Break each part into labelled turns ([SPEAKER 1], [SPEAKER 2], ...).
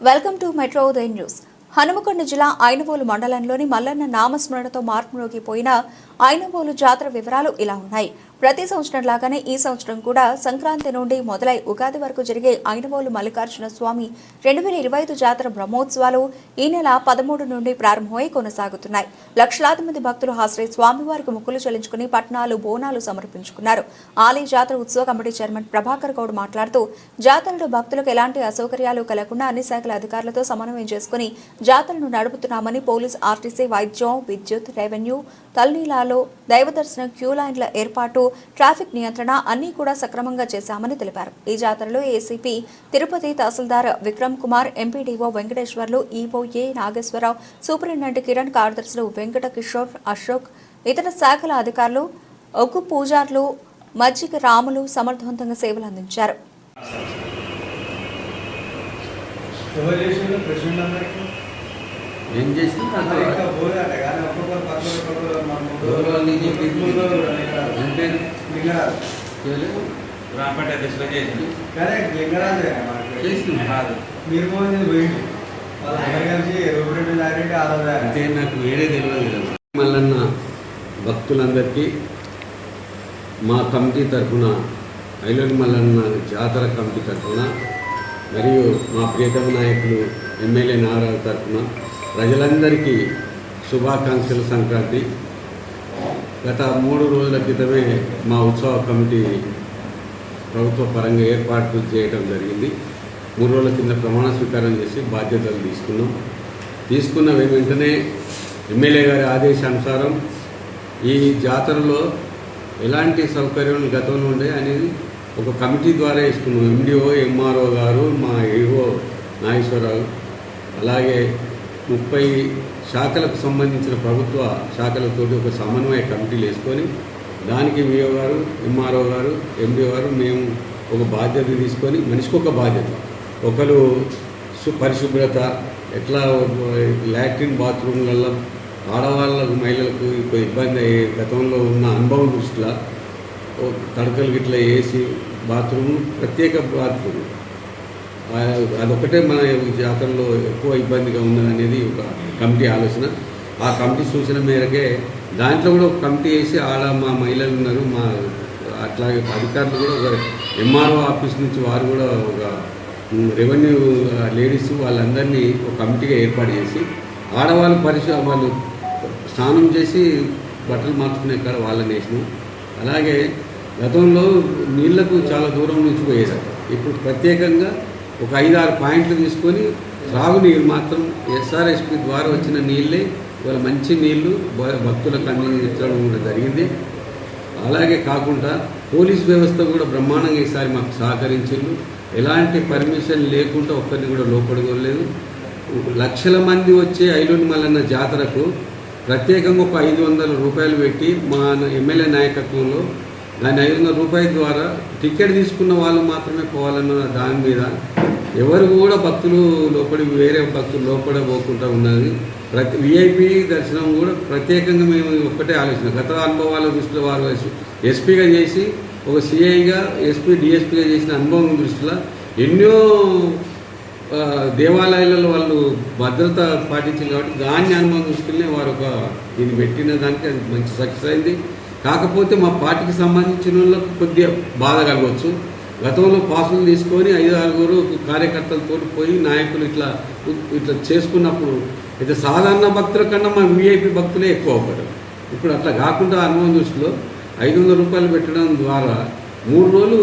[SPEAKER 1] Welcome to metro ఉదయం news. Hanumakonda జిల్లా ఐనవోలు మండలంలోని మల్లన్న నామస్మరణతో మార్పులోకి పోయిన ఐనవోలు జాతర వివరాలు ఇలా ఉన్నాయి. ప్రతి సంవత్సరం లాగానే ఈ సంవత్సరం కూడా సంక్రాంతి నుండి మొదలై ఉగాది వరకు జరిగే ఐనవోలు మల్లికార్జున స్వామి రెండు వేల ఇరవై ఐదు జాతర బ్రహ్మోత్సవాలు ఈ నెల పదమూడు నుండి ప్రారంభమై కొనసాగుతున్నాయి. లక్షలాది మంది భక్తులు హాజరై స్వామివారికి ముక్కులు చెల్లించుకుని పట్నాలు బోనాలు సమర్పించుకున్నారు. ఆలయ జాతర ఉత్సవ కమిటీ చైర్మన్ ప్రభాకర్ గౌడ్ మాట్లాడుతూ జాతరలో భక్తులకు ఎలాంటి అసౌకర్యాలు కలగకుండా అన్ని శాఖల అధికారులతో సమన్వయం చేసుకుని జాతరను నడుపుతున్నామని పోలీస్ ఆర్టీసీ వైద్యం విద్యుత్ రెవెన్యూ తల్నీలాలో దైవ దర్శనం క్యూ లైన్ల ఏర్పాటు ట్రాఫిక్ నియంత్రణ అన్నీ కూడా సక్రమంగా చేశామని తెలిపారు. ఈ జాతరలో ఏసీపీ తిరుపతి తహసీల్దార్ Vikram Kumar MPDO Venkateswarlu EOA Nageswararao superintendent Kiran కార్యదర్శులు వెంకట కిషోర్ అశోక్ ఇతర శాఖల అధికారులు ఒగ్గు పూజార్లు మజ్జిగ రాములు సమర్థవంతంగా సేవలు అందించారు
[SPEAKER 2] ఎవరు చేసిండ్రు ప్రెసిడెంట్ అందరికి
[SPEAKER 3] ఏం
[SPEAKER 4] అధ్యక్షులు. చేసింది. కాదు.
[SPEAKER 2] మీరు
[SPEAKER 3] అంటే నాకు వేరే తెలియదు కదా. మల్లన్న భక్తులందరికీ మా కమిటీ తరఫున ఐలోని మల్లన్న జాతర కమిటీ తరఫున మరియు మా ప్రియతమ నాయకులు ఎమ్మెల్యే నారాయణ తరఫున ప్రజలందరికీ శుభాకాంక్షలు సంక్రాంతి. గత మూడు రోజుల క్రితమే మా ఉత్సవ కమిటీ ప్రభుత్వ పరంగా ఏర్పాట్లు చేయడం జరిగింది. మూడు రోజుల కింద ప్రమాణ స్వీకారం చేసి బాధ్యతలు తీసుకున్నాం. తీసుకున్న వెంటనే ఎమ్మెల్యే గారి ఆదేశానుసారం ఈ జాతరలో ఎలాంటి సౌకర్యాలు గతంలో ఉండే అనేది ఒక కమిటీ ద్వారా వేసుకున్నాం. ఎండిఓ ఎంఆర్ఓ గారు మా ఏఓ నాగేశ్వరరావు అలాగే ముప్పై శాఖలకు సంబంధించిన ప్రభుత్వ శాఖలతోటి ఒక సమన్వయ కమిటీలు వేసుకొని దానికి విఓ గారు ఎంఆర్ఓ గారు ఎండిఓ గారు మేము ఒక బాధ్యత తీసుకొని మనిషికి ఒక బాధ్యత. ఒకరు సు- పరిశుభ్రత ఎట్లా లాట్రిన్ బాత్రూమ్లలో ఆడవాళ్ళకు మహిళలకు ఇబ్బంది అయ్యే గతంలో ఉన్న అనుభవం దృష్టిలో తడకలు గిట్ల వేసి బాత్రూమ్ ప్రత్యేక బాత్రూమ్. అదొకటే మన జాతరలో ఎక్కువ ఇబ్బందిగా ఉందని అనేది ఒక కమిటీ ఆలోచన. ఆ కమిటీ సూచన మేరకే దాంట్లో కూడా ఒక కమిటీ వేసి ఆడ మా మహిళలు ఉన్నారు మా అట్లాగే అధికారులు కూడా ఒక ఎంఆర్ఓ ఆఫీస్ నుంచి వారు కూడా ఒక రెవెన్యూ లేడీస్ వాళ్ళందరినీ ఒక కమిటీగా ఏర్పాటు చేసి ఆడవాళ్ళు పరిశు వాళ్ళు స్నానం చేసి బట్టలు మార్చుకునే కాడ వాళ్ళని వేసినాం. అలాగే గతంలో నీళ్ళకు చాలా దూరం నుంచి పోయేదట. ఇప్పుడు ప్రత్యేకంగా ఒక ఐదు ఆరు పాయింట్లు తీసుకొని త్రాగునీరు మాత్రం ఎస్ఆర్ఎస్పి ద్వారా వచ్చిన నీళ్ళే ఇవాళ మంచి నీళ్ళు భ- భక్తులకు అందించడం కూడా జరిగింది. అలాగే కాకుండా పోలీస్ వ్యవస్థ కూడా బ్రహ్మాండంగా ఈసారి మాకు సహకరించిండ్రు. ఎలాంటి పర్మిషన్ లేకుండా ఒక్కరిని కూడా లోపడుకోలేదు లక్షల మంది వచ్చే ఐలోని మల్లన్న జాతరకు ప్రత్యేకంగా ఒక ఐదు వందల రూపాయలు పెట్టి మా ఎమ్మెల్యే నాయకత్వంలో దాని ఐదు వందల రూపాయల ద్వారా టికెట్ తీసుకున్న వాళ్ళు మాత్రమే పోవాలన్న దాని మీద ఎవరు కూడా భక్తులు లోపలి వేరే భక్తులు లోపల పోకుండా ఉన్నది. ప్రతి విఐపి దర్శనం కూడా ప్రత్యేకంగా మేము ఒక్కటే ఆలోచన. గత అనుభవాల దృష్టిలో వారు ఎస్పీగా చేసి ఒక సిఐగా ఎస్పీ డిఎస్పీగా చేసిన అనుభవం దృష్టిలో ఎన్నో దేవాలయాలలో వాళ్ళు భద్రత పాటించారు కాబట్టి దాన్ని అనుభవం దృష్టిలోనే వారు ఒక ఇది పెట్టిన దానికి అది మంచి సక్సెస్ అయింది. కాకపోతే మా పార్టీకి సంబంధించిన వాళ్ళకు కొద్దిగా బాధ కలగవచ్చు. గతంలో పాసులు తీసుకొని ఐదు ఆరుగురు కార్యకర్తలతో పోయి నాయకులు ఇట్లా ఇట్లా చేసుకున్నప్పుడు అయితే సాధారణ భక్తుల కన్నా మా వీఐపీ భక్తులే ఎక్కువ అవుతారు. ఇప్పుడు అట్లా కాకుండా అనుభవం దృష్టిలో ఐదు వందల రూపాయలు పెట్టడం ద్వారా మూడు రోజులు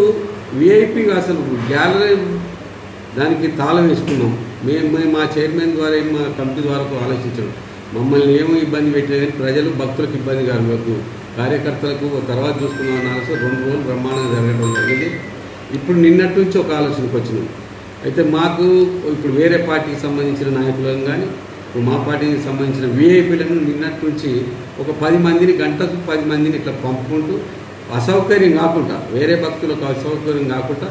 [SPEAKER 3] వీఐపీ అసలు గ్యాలరీ దానికి తాళం వేసుకున్నాం. మేము మేము మా చైర్మన్ ద్వారా మా కమిటీ ద్వారా ఆలోచించడం ఆలోచించాం మమ్మల్ని ఏమో ఇబ్బంది పెట్టినా కానీ ప్రజలు భక్తులకు ఇబ్బంది కలగద్దు కార్యకర్తలకు తర్వాత చూసుకున్నాం అన్న ఆలోచన రెండు రోజులు బ్రహ్మాండంగా జరగడం జరిగింది. ఇప్పుడు నిన్నటి నుంచి ఒక ఆలోచనకు వచ్చినాం. అయితే మాకు ఇప్పుడు వేరే పార్టీకి సంబంధించిన నాయకులను కానీ ఇప్పుడు మా పార్టీకి సంబంధించిన వీఐపీలను నిన్నటి నుంచి ఒక పది మందిని గంటకు పది మందిని ఇట్లా పంపుకుంటూ అసౌకర్యం కాకుండా వేరే భక్తులకు అసౌకర్యం కాకుండా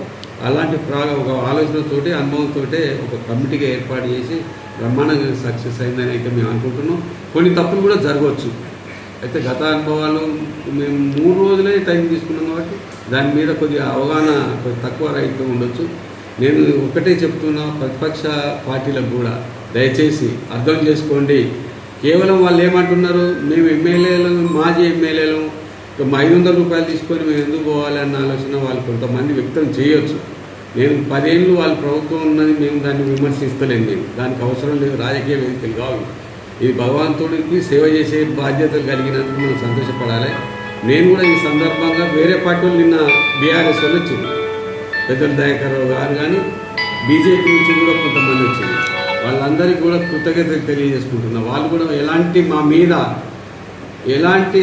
[SPEAKER 3] అలాంటి ప్రా ఒక ఆలోచనతోటి అనుభవంతో ఒక కమిటీగా ఏర్పాటు చేసి బ్రహ్మాండంగా సక్సెస్ అయిందని అయితే మేము అనుకుంటున్నాం. కొన్ని తప్పులు కూడా జరగవచ్చు. అయితే గత అనుభవాలు మేము మూడు రోజులే టైం తీసుకున్నాం కాబట్టి దాని మీద కొద్దిగా అవగాహన కొద్ది తక్కువ రైతు ఉండొచ్చు. నేను ఒకటే చెప్తున్నా ప్రతిపక్ష పార్టీలకు కూడా దయచేసి అర్థం చేసుకోండి. కేవలం వాళ్ళు ఏమంటున్నారు మేము ఎమ్మెల్యేలు మాజీ ఎమ్మెల్యేలు మా ఐదు వందల రూపాయలు తీసుకొని మేము ఎందుకు పోవాలన్న ఆలోచన వాళ్ళు కొంతమంది వ్యక్తం చేయొచ్చు. నేను పదేళ్ళు వాళ్ళ ప్రభుత్వం ఉన్నది మేము దాన్ని విమర్శిస్తలేము నేను. దానికి అవసరం లేదు రాజకీయ వేదికలు కావు. ఇది భగవంతుడికి సేవ చేసే బాధ్యతలు కలిగినందుకు మనం సంతోషపడాలి. నేను కూడా ఈ సందర్భంగా వేరే పార్టీ నిన్న బీఆర్ఎస్ వాళ్ళు వచ్చింది పెద్దల దయాకర్ గారు కానీ బీజేపీ నుంచి కూడా కొంతమంది వచ్చింది వాళ్ళందరికీ కూడా కృతజ్ఞతలు తెలియజేసుకుంటున్నా. వాళ్ళు కూడా ఎలాంటి మా మీద ఎలాంటి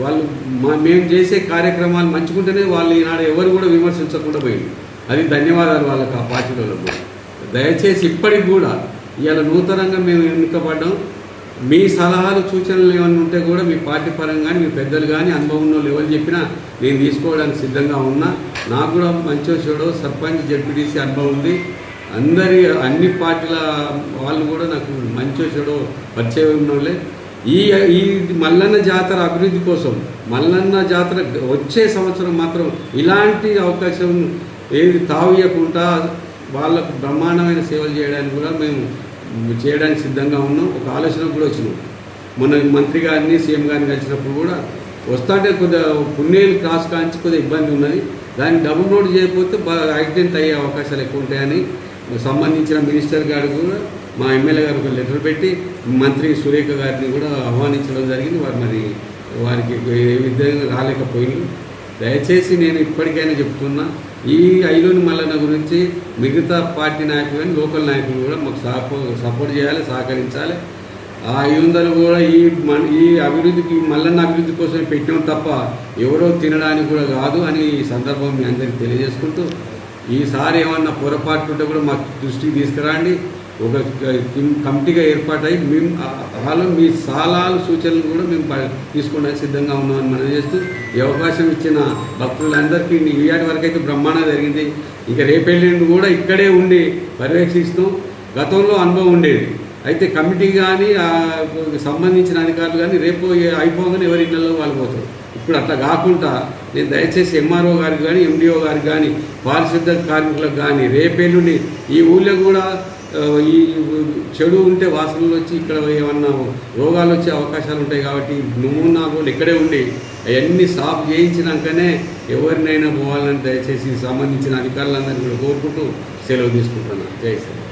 [SPEAKER 3] వాళ్ళు మా మేము చేసే కార్యక్రమాలు మంచుకుంటేనే వాళ్ళు ఈనాడు ఎవరు కూడా విమర్శించకుండా పోయింది అది ధన్యవాదాలు వాళ్ళకి ఆ పార్టీలలో దయచేసి ఇప్పటికి కూడా ఇవాళ నూతనంగా మేము ఎన్నికపడ్డాం మీ సలహాలు సూచనలు ఏమైనా ఉంటే కూడా మీ పార్టీ పరంగా కానీ మీ పెద్దలు కానీ అనుభవం ఉన్న వాళ్ళు ఎవరు చెప్పినా నేను తీసుకోవడానికి సిద్ధంగా ఉన్నా. నాకు కూడా మంచో చెడో సర్పంచ్ జడ్పీటీసీ అనుభవం ఉంది. అందరి అన్ని పార్టీల వాళ్ళు కూడా నాకు మంచో చెడో పరిచయం ఉన్నోళ్ళే ఈ ఈ మల్లన్న జాతర అభివృద్ధి కోసం మల్లన్న జాతర వచ్చే సంవత్సరం మాత్రం ఇలాంటి అవకాశం ఏది తావియకుండా వాళ్ళకు బ్రహ్మాండమైన సేవలు చేయడానికి కూడా మేము చేయడానికి సిద్ధంగా ఉన్నాం ఒక ఆలోచన కూడా వచ్చినాం మన మంత్రి గారిని సీఎం గారిని కలిసినప్పుడు కూడా వస్తాంటే కొద్దిగా పుణ్యేలు క్రాస్ కాంచి కొద్దిగా ఇబ్బంది ఉన్నది. దాన్ని డబుల్ రోడ్ చేయకపోతే బాగా యాక్సిడెంట్ అయ్యే అవకాశాలు ఎక్కువ ఉంటాయని సంబంధించిన మినిస్టర్ గారు కూడా మా ఎమ్మెల్యే గారు ఒక లెటర్ పెట్టి మంత్రి సురేఖ గారిని కూడా ఆహ్వానించడం జరిగింది. వారు మరి వారికి ఏ విధంగా రాలేకపోయింది దయచేసి నేను ఇప్పటికైనా చెప్తున్నా ఈ ఐలోని మల్లన్న గురించి మిగతా పార్టీ నాయకులు కానీ లోకల్ నాయకులు కూడా మాకు సపో సపోర్ట్ చేయాలి సహకరించాలి. ఆ ఐదు వందలు కూడా ఈ మన ఈ అభివృద్ధికి మల్లన్న అభివృద్ధి కోసం పెట్టినాం తప్ప ఎవరో తినడానికి కూడా కాదు అని ఈ సందర్భం మీ అందరికీ తెలియజేసుకుంటూ ఈసారి ఏమన్నా పొరపాటు ఉంటే కూడా మాకు దృష్టికి తీసుకురండి. ఒక కమిటీగా ఏర్పాటై మేము వాళ్ళు మీ సలహాలు సూచనలు కూడా మేము తీసుకోవడానికి సిద్ధంగా ఉన్నామని మనం చేస్తూ ఈ అవకాశం ఇచ్చిన భక్తులందరికీ ఇవాటి వరకు అయితే బ్రహ్మాండంగా జరిగింది. ఇంకా రేపెళ్ళిండి కూడా ఇక్కడే ఉండి పర్యవేక్షిస్తూ గతంలో అనుభవం ఉండేది. అయితే కమిటీ కానీ సంబంధించిన అధికారులు కానీ రేపు అయిపోగానే ఎవరి ఇళ్ళలో వాళ్ళు పోతారు. ఇప్పుడు అట్లా కాకుండా నేను దయచేసి ఎంఆర్ఓ గారికి కానీ ఎండిఓ గారికి కానీ పారిశుద్ధ కార్మికులకు కానీ రేపేళ్ళుండి ఈ ఊళ్ళో కూడా ఈ చెడు ఉంటే వాసనలు వచ్చి ఇక్కడ ఏమన్నా రోగాలు వచ్చే అవకాశాలు ఉంటాయి కాబట్టి నువ్వు నా కూడా ఇక్కడే ఉండి అవన్నీ సాఫ్ చేయించినాకనే ఎవరినైనా పోవాలని దయచేసి సంబంధించిన అధికారులందరినీ కూడా కోరుకుంటూ సెలవు తీసుకుంటున్నాను. జై శ్రీ